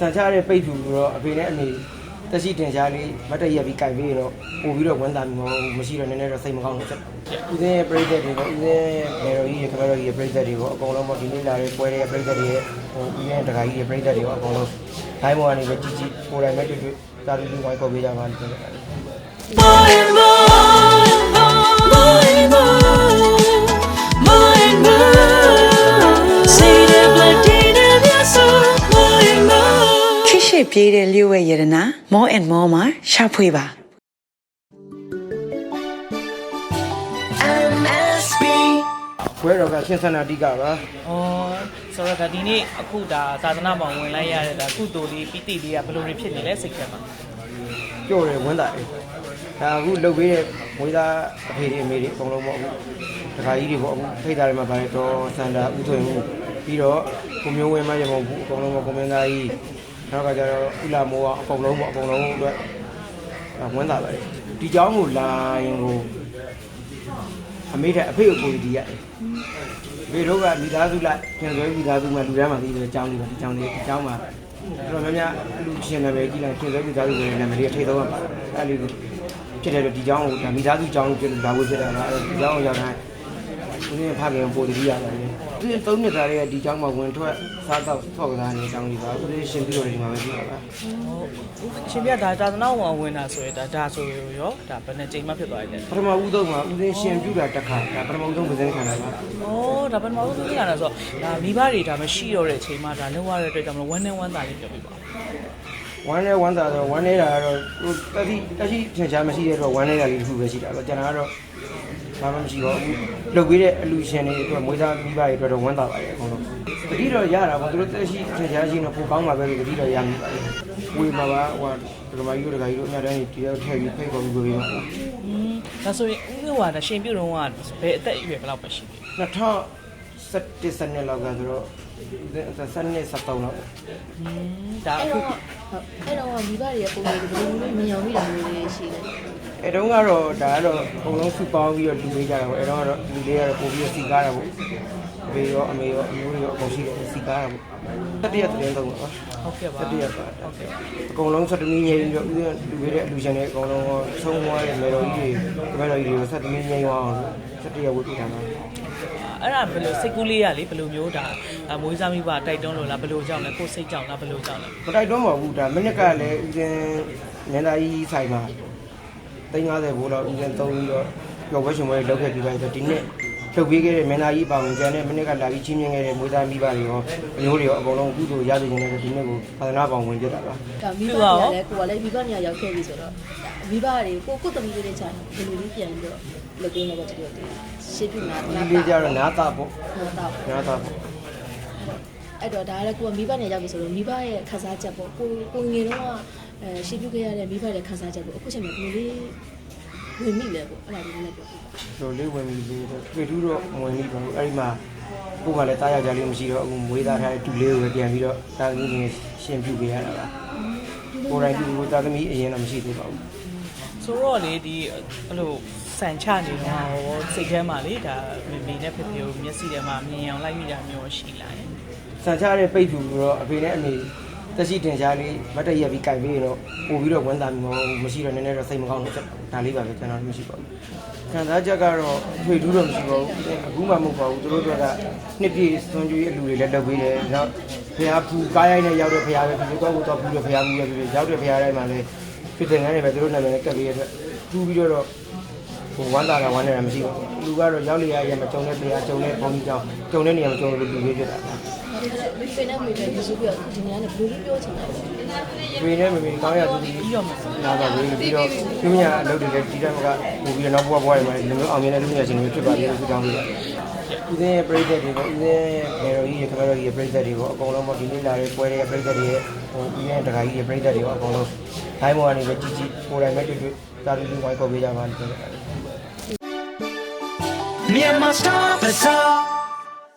ဆန်ချတဲ့ပိတ်သူတော့အဖေနဲ့အမေတက်ရှိတင်ရှားလေးမတ်တရက်ပြီးကြိုက်ပြီးတော့ပို့ပြီးတော့ဝန်တာမျိုးမရှိတော့နည်းနည်းတော့စိတ်မကောင်းလို့ဖြစ်ဦးစင်းရဲ့ပြိသက်တွေပေါ့ဦးစင်းမေရိုကြီးရဲ့ကမရိုကြီးရဲ့ပြိသက်တွေပေါ့အကုန်လုံးပေါ့ဒီနေ့လာတဲ့ပွဲတွေရဲ့ပြိသက်တွေရဲ့ဟိုဦးစင်းတခါကြီးရဲ့ပြိသက်တွေပေါ့အကုန်လုံးဒိုင်းမော်ကနေပဲជីជីကိုယ်တိုင်မဲ့တွေ့တွေ့တာတူတူဝိုင်းခေါ်ပေးကြပါလို့ပြောတယ် ပြေးတဲ့လျှို့ဝဲရတနာ more and more မှာရှာဖွေပါ MSB. ခွဲတော့ကချင်းစနာတိကပါဩဆိုတော့ဒါဒီနေ့အခုဒါသာသနာ့ဘောင်ဝင်လိုက်ရတဲ့ဒါကုသိုလ်လေးပိတိလေးကဘယ်လိုတွေဖြစ်နေလဲစိတ်ထဲမှာကြော့တယ်ဝန်တာတယ်ဒါအခုလုတ်ပေးတဲ့မွေးသားအဖေတွေအမေတွေအကုန်လုံးပေါ့အခုတခါကြီးတွေပေါ့အခုဖိတ်သားတွေမှာပါတယ်တော့စန္ဒာဥထွင်မှုပြီးတော့ကိုမျိုးဝင်းမရမုံဘူးအကုန်လုံးပေါ့ကိုမင်းသားကြီး နောက်ကကျတော့ဥလာမိုးကအကုန်လုံးပေါ့အကုန်လုံးအတွက်ဝန်တာပါတယ်ဒီเจ้าကိုလာရင်ကိုအမေတဲ့အဖေကိုကိုဒီရတယ်ဘေတို့ကမိသားစုလိုက်ကျန်ဆွဲမိသားစုမှာလူတန်းမှာသိတယ်အကြောင်းလေးပါဒီအကြောင်းလေးအကြောင်းမှာတော်တော်များများလူရှင်နာမည်ကြီးလိုက်ကျန်ဆွဲမိသားစုတွေနာမည်လေးထိသုံးရပါအဲ့လေးကိုဖြစ်တယ်တော့ဒီအကြောင်းကိုဒါမိသားစုအကြောင်းကိုပြောလို့ဒါကိုဖြစ်တာလားအဲ့ဒီအကြောင်းကိုရောက်တိုင်း ဦးင်းဖခင်ပို့တတိရပါတယ်သူသုံးနှစ်သားလေးကဒီအကြောင်းမှာဝင်ထွက်စားတော့ထောက်ကစားနေအကြောင်းလေးပါဦးလေးရှင်ပြီးတော့ဒီမှာပဲပြီးပါပါဟုတ်ရှင်ပြဒါသာသနာ့ဘောင်ဝင်တာဆိုရင်ဒါဒါဆိုရောဒါဘယ်နဲ့ချိန်မှဖြစ်သွားရလဲပထမဦးဆုံးမှာဦးလေးရှင်ပြတာတစ်ခါဒါပထမဦးဆုံးပဇင်းခံတာပါဩဒါပထမဦးဆုံးကြရတာဆိုတော့ဒါမိဘတွေဒါမရှိတော့တဲ့ချိန်မှာဒါလောက်ရတဲ့အတွက်ကြောင့်မလို့ဝမ်းနဲ့ဝမ်းသာလေးပြောပြပါဝမ်းနဲ့ဝမ်းသာတော့ဝမ်းနေတာကတော့ဟိုတက်တိတက်ရှိထင်ရှားမရှိတဲ့တော့ဝမ်းနေတာလေးတစ်ခုပဲရှိတာတော့ကျွန်တော်ကတော့ ဘာမှမရှိတော့ဘူးလှုပ်ပေးတဲ့အလူရှင်တွေအတွက်မွေးစားမိဘတွေအတွက်တော့ဝမ်းသာပါတယ်အကုန်လုံးတတိတော့ရတာပေါ့သူတို့တက်ရှိထင်ရှားရှိနေပိုကောင်းပါပဲလို့တတိတော့ရမိပါတယ်ဝေမှာပါဟိုဒကမာကြီးတို့ဒကာကြီးတို့အများတိုင်းတရားထည့်ပြီးဖိတ်ခေါ်ပြီးပြောပါဒါဆိုရင်ဥပ္ပဝါဒရှင်ပြုတ်တော့ကဘယ်အသက်အရွယ်ဘယ်လောက်ပဲရှိလဲ2017စနစ်လောက်ကဆိုတော့စနစ်73လောက်ဒါအခုအဲ့တော့မိဘတွေကပုံစံဒီလိုမျိုးမယုံမိတာမျိုးတွေရှိတယ် အဲတုန်းကတော့ဒါကတော့အကုန်လုံးစုပေါင်းပြီးတော့လူပေးကြတာပေါ့အဲတော့ကတော့လူလေးကတော့ပို့ပြီးတော့စီကားတာပေါ့အဖေရောအမေရောအမျိုးတွေရောအကုန်ရှိတယ်စီကားတာပေါ့တတိယတည်းသုံးပါဟုတ်ကဲ့ပါတတိယပါဟုတ်ကဲ့အကုန်လုံးဆက်တမီးငယ်ပြီးတော့ဥစဉ်လူပေးတဲ့အလူရှင်တွေအကုန်လုံးဆုံးသွားတဲ့မေတော်ကြီးတွေမေတော်ကြီးတွေကိုဆက်တမီးငယ်သွားအောင်ဆက်တရဝတ်ပြတာပါအဲ့ဒါဘယ်လိုစိတ်ကူးလေးရလေဘယ်လိုမျိုးဒါအမွေးစားမိဘတိုက်တွန်းလို့လားဘယ်လိုကြောင့်လဲကိုယ်စိတ်ကြောင့်လားဘယ်လိုကြောင့်လဲမတိုက်တော့ပါဘူးဒါမိနစ်ကလည်းဥစဉ်ညနေကြီးဆိုင်မှာ 350ဘိုးလောက်ဥစဉ်သုံးပြီးတော့ကြော်ဝဲရှင်ဝဲလောက်ခဲ့ပြီးပါဆိုဒီနေ့ထုတ်ပေးခဲ့တဲ့မင်းသားကြီးပါဝင်ကြတဲ့မိနစ်ကလာပြီးချင်းမြင်ခဲ့တဲ့မွေးသားမိဘတွေရောအမျိုးတွေရောအကုန်လုံးကုသိုလ်ရစေခြင်းနဲ့ဒီနေ့ကိုသာသနာပေါင်းဝင်ပြတာပါဒါမိဘတွေကလည်းကိုကလည်းမိဘနေရာရောက်ခဲ့ပြီဆိုတော့မိဘတွေကိုကိုသမီးလေးတွေချာဘယ်လိုလေးပြန်ပြီးတော့လုပ်ပေးနေတော့တူတယ်ရှေ့ပြနာဒီလေးကြတော့နားတာပေါ့ဟုတ်တော့နားတာပေါ့အဲ့တော့ဒါလည်းကိုကမိဘနေရာရောက်ပြီဆိုတော့မိဘရဲ့ခန်းစားချက်ပေါ့ကိုကိုငယ်တော့ အဲရှေ့ပြခဲ့ရတဲ့မိဘရဲ့ခန်းစားချက်ပေါ့အခုချိန်မှာဘယ်လိုလေးဝင်မိလဲပေါ့အဲ့ဒါလေးလည်းပြောပြပါဆိုလေးဝင်ပြီးလေးတော့တွေ့ထူးတော့ဝင်ပြီးပါဘူးအဲ့ဒီမှာကိုကလည်းတားယောက်ျားလေးမရှိတော့အခုမွေးသားထားတဲ့တူလေးကိုပဲပြန်ပြီးတော့တာသမီးငယ်ရှင်ပြုပေးရတာပါကိုယ်တိုင်ပြုတာသမီးအရင်တော့မရှိသေးပါဘူးဆိုတော့လေဒီအဲ့လိုစံချနေတော့ဟောစိတ်ထဲမှာလေဒါမေမေနဲ့ဖေဖေကိုမျက်စိထဲမှာမြင်အောင်လိုက်မိတာမျိုးရှိလာရင်ဆန်ချတဲ့ပိတ်သူတော့အဖေနဲ့အမေ တက်ရှိတင်ရှားလေးမတ်တရက်ပြီးကြိုက်ပြီးတော့ပို့ပြီးတော့ဝန်တာမျိုးမရှိတော့နည်းနည်းတော့စိတ်မကောင်းလို့ဒါလေးပါပဲကျွန်တော်မရှိပါဘူးခံစားချက်ကတော့ထွေထူးတော့မရှိပါဘူးအခုမှမဟုတ်ပါဘူးသူတို့တို့ကနှစ်ပြည့်စွန်ကျွေးအလူတွေလည်းလုပ်ပေးတယ်နောက်ဖျားဖူကားရိုက်နဲ့ရောက်တဲ့ဖျားပဲဒီကောက်ကိုတော့ဖူးတဲ့ဖျားဖူးရဲ့ပြီးရောက်တဲ့ဖျားတိုင်းမှာလည်းဖြစ်တဲ့ငန်းတွေပဲသူတို့နာမည်နဲ့ကပ်ပြီးရတဲ့ဖူးပြီးတော့ဟိုဝမ်းသာတာဝမ်းနေတာမရှိဘူးလူကတော့ရောက်လေရရမကြုံတဲ့ဖျားကြုံတဲ့ဘုံကြီးကြောင်းကြုံတဲ့နေရာမကြုံလို့လူတွေဖြစ်တာပါ မိဖေနဲ့မိဖေဒီဆိုပြီးတော့ဒီနေရာနဲ့ဘယ်လိုလေးပြောချင်လဲဝေနဲ့မမေကောင်းရသူဒီပြီးတော့မယ်လာပါဝေပြီးတော့သူမြအလုပ်တွေလည်းဒီတိုင်းကပို့ပြီးတော့နောက်ဘဝဘဝတွေမှာလည်းမျိုးအောင်မြင်တဲ့လူငယ်ရှင်တွေဖြစ်ပါလေလို့တောင်းပေးပါတယ်။ဦးစင်းရဲ့ပြိသက်တွေပေါ့ဦးစင်းရဲ့မေရိုကြီးရဲ့ကမရိုကြီးရဲ့ပြိသက်တွေပေါ့အကုန်လုံးပေါ့ဒီနေ့လာတဲ့ပွဲတွေရဲ့ပြိသက်တွေရဲ့ဟိုဦးရဲ့တခါကြီးရဲ့ပြိသက်တွေပေါ့အကုန်လုံးဒိုင်းမော်ကနေပဲជីជីကိုယ်တိုင်မဲ့တွေ့တွေ့တာတူတူဝိုင်းခေါ်ပေးကြပါလို့ပြောတယ် Myanmar Star Bazaar.